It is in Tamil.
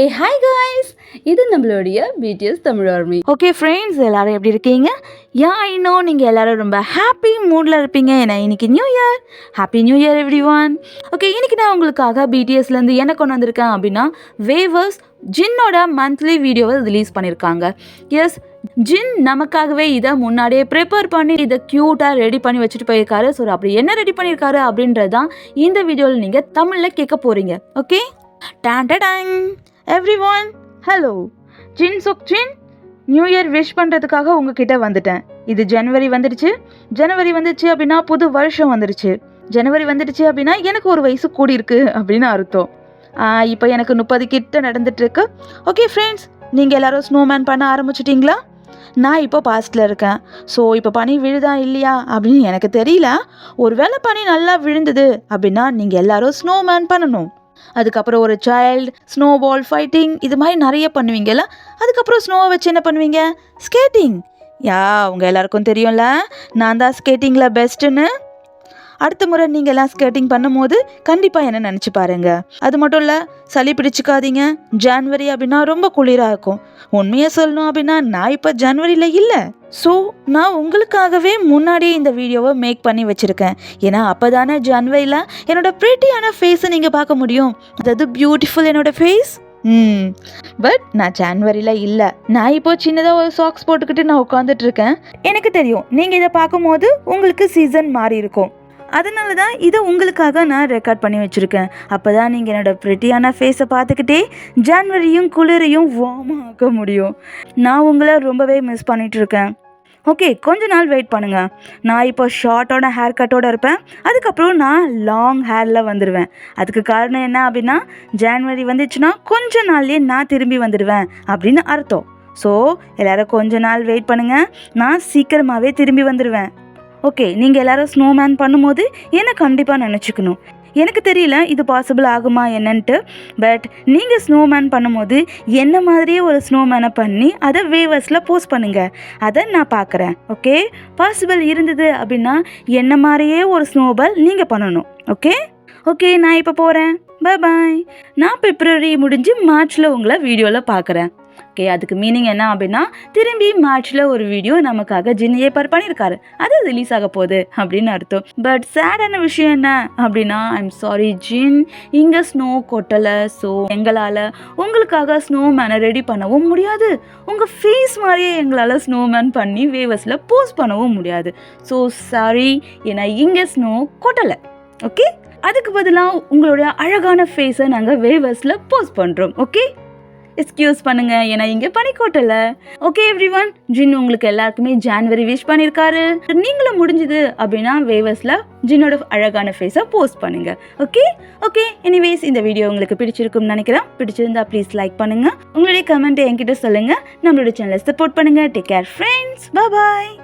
ஏ ஹாய் காய்ஸ் இது நம்மளுடைய BTS Tamil army. Okay friends எல்லாரும் எப்படி இருக்கீங்க? யா இன்னும் நீங்கள் எல்லாரும் ரொம்ப ஹாப்பி மூடில் இருப்பீங்க. ஏன்னா இன்னைக்கு new year happy new year everyone okay இன்னைக்கு நான் உங்களுக்காக பிடிஎஸ்லேருந்து என்ன கொண்டு வந்திருக்கேன் அப்படின்னா வேவர்ஸ் ஜின்னோட மந்த்லி வீடியோவை ரிலீஸ் பண்ணியிருக்காங்க எஸ் ஜின் நமக்காகவே இதை முன்னாடியே ப்ரிப்பேர் பண்ணி இதை க்யூட்டாக ரெடி பண்ணி வச்சுட்டு போயிருக்காரு. ஸோ அப்படி என்ன ரெடி பண்ணியிருக்காரு அப்படின்றது தான் இந்த வீடியோவில் நீங்கள் தமிழில் கேட்க போகிறீங்க ஓகே டேங் டேங் எவ்ரி ஒன் ஹலோ ஜின் சுக் ஜின் நியூ இயர் விஷ் பண்ணுறதுக்காக உங்ககிட்ட வந்துட்டேன். இது ஜனவரி வந்துடுச்சு. ஜனவரி வந்துடுச்சு அப்படின்னா புது வருஷம் வந்துடுச்சு. ஜனவரி வந்துடுச்சு அப்படின்னா எனக்கு ஒரு வயசு கூடி இருக்கு அப்படின்னு அர்த்தம். இப்போ எனக்கு முப்பது கிட்ட நடந்துட்டுருக்கு ஓகே ஃப்ரெண்ட்ஸ் நீங்கள் எல்லாரும் ஸ்னோமேன் பண்ண ஆரம்பிச்சிட்டிங்களா? நான் இப்போ பாஸ்டில் இருக்கேன். ஸோ இப்போ பனி விழுதா இல்லையா அப்படின்னு எனக்கு தெரியல. ஒருவேளை பனி நல்லா விழுந்தது அப்படின்னா நீங்கள் எல்லோரும் ஸ்னோமேன் பண்ணணும். அதுக்கப்புறம் ஒரு சைல்டு ஸ்னோ பால் ஃபைட்டிங் இது மாதிரி நிறைய பண்ணுவீங்கல்ல? அதுக்கப்புறம் ஸ்னோவை வச்சு என்ன பண்ணுவீங்க? ஸ்கேட்டிங் யா உங்கள் எல்லாருக்கும் தெரியும்ல? நான் தான் ஸ்கேட்டிங்கில் பெஸ்ட்டுன்னு அடுத்த முறை நீங்கள் எல்லாம் ஸ்கேட்டிங் பண்ணும்போது கண்டிப்பாக என்ன நினச்சி பாருங்க. அது மட்டும் இல்லை சளி பிடிச்சிக்காதீங்க. ஜான்வரி அப்படின்னா ரொம்ப குளிராக இருக்கும். உண்மையை சொல்லணும் அப்படின்னா நான் இப்போ ஜனவரியில் இல்லை. ஸோ நான் உங்களுக்காகவே முன்னாடியே இந்த வீடியோவை மேக் பண்ணி வச்சுருக்கேன். ஏன்னா அப்போ தானே ஜன்வரியில் என்னோட ப்ரிட்டியான ஃபேஸை நீங்கள் பார்க்க முடியும். அதாவது பியூட்டிஃபுல் என்னோட ஃபேஸ் ம். பட் நான் ஜான்வரியில் இல்லை. நான் இப்போ சின்னதாக ஒரு சாக்ஸ் போட்டுக்கிட்டு நான் உட்காந்துட்டு இருக்கேன். எனக்கு தெரியும். நீங்கள் இதை பார்க்கும்போது உங்களுக்கு சீசன் மாறி இருக்கும் அதனால தான் இதை உங்களுக்காக நான் ரெக்கார்ட் பண்ணி வச்சுருக்கேன். அப்போ தான் நீங்கள் என்னோடய ப்ரிட்டியான ஃபேஸை பார்த்துக்கிட்டே ஜான்வரியும் குளிரையும் வார்மாக ஆக்க முடியும். நான் உங்களை ரொம்பவே மிஸ் பண்ணிகிட்ருக்கேன் ஓகே கொஞ்ச நாள் வெயிட் பண்ணுங்கள் நான் இப்போ ஷார்ட்டோட ஹேர் கட்டோட இருப்பேன். அதுக்கப்புறம் நான் லாங் ஹேரில் வந்துடுவேன் அதுக்கு காரணம் என்ன அப்படின்னா ஜான்வரி வந்துச்சுன்னா கொஞ்ச நாள்லேயே நான் திரும்பி வந்துடுவேன் அப்படின்னு அர்த்தம். ஸோ எல்லோரும் கொஞ்ச நாள் வெயிட் பண்ணுங்கள் நான் சீக்கிரமாகவே திரும்பி வந்துடுவேன். ஓகே நீங்கள் எல்லாரும் ஸ்னோமேன் பண்ணும்போது என்னை கண்டிப்பாக நினச்சிக்கணும்? எனக்கு தெரியல இது பாசிபிள் ஆகுமா என்னன்ட்டு பட் நீங்கள் ஸ்னோமேன் பண்ணும்போது என்ன மாதிரியே ஒரு ஸ்னோமேனை பண்ணி அதை வேவர்ஸில் போஸ்ட் பண்ணுங்கள் அதை நான் பார்க்குறேன் ஓகே? பாசிபிள் இருந்தது அப்படின்னா என்ன மாதிரியே ஒரு ஸ்னோபால் நீங்கள் பண்ணணும் ஓகே? ஓகே நான் இப்போ போகிறேன் பை பாய் நான் பிப்ரவரி முடிஞ்சு மார்ச்சில் உங்களை வீடியோவில் பார்க்குறேன். ஓகே அதுக்கு மீனிங் என்ன அப்படின்னா திரும்பி மார்ச்சில் ஒரு வீடியோ நமக்காக ஜின் ஏற்பாடு பண்ணியிருக்காரு. அது ரிலீஸ் ஆக போகுது அப்படின்னு அர்த்தம். பட் சேடான விஷயம் என்ன அப்படின்னா ஐம் சாரி ஜின் இங்கே ஸ்னோ கொட்டலை ஸோ எங்களால் உங்களுக்காக ஸ்னோ மேனை ரெடி பண்ணவும் முடியாது. உங்கள் ஃபேஸ் மாதிரியே எங்களால் ஸ்னோ மேன் பண்ணி வேவஸில் போஸ்ட் பண்ணவும் முடியாது. ஸோ சாரி ஏன்னா இங்கே ஸ்னோ கொட்டலை. ஓகே அதுக்கு பதிலாக உங்களுடைய அழகான ஃபேஸை நாங்கள் வேவர்ஸில் போஸ்ட் பண்ணுறோம் ஓகே எக்ஸ்கியூஸ் பண்ணுங்க. ஏன்னா இங்கே பனிக்கோட்டல ஓகே எவ்ரி ஒன் ஜின் உங்களுக்கு எல்லாருக்குமே ஜான்வரி விஷ் பண்ணியிருக்காரு நீங்களும் முடிஞ்சுது அப்படின்னா வேவர்ஸில் ஜின்னோட அழகான ஃபேஸை போஸ்ட் பண்ணுங்க. ஓகே ஓகே எனிவேஸ் இந்த வீடியோ உங்களுக்கு பிடிச்சிருக்கும்னு நினைக்கிறேன். பிடிச்சிருந்தா ப்ளீஸ் லைக் பண்ணுங்க. உங்களுடைய கமெண்ட் என்கிட்ட சொல்லுங்க. நம்மளோட சேனலை சப்போர்ட் பண்ணுங்க. Take care friends bye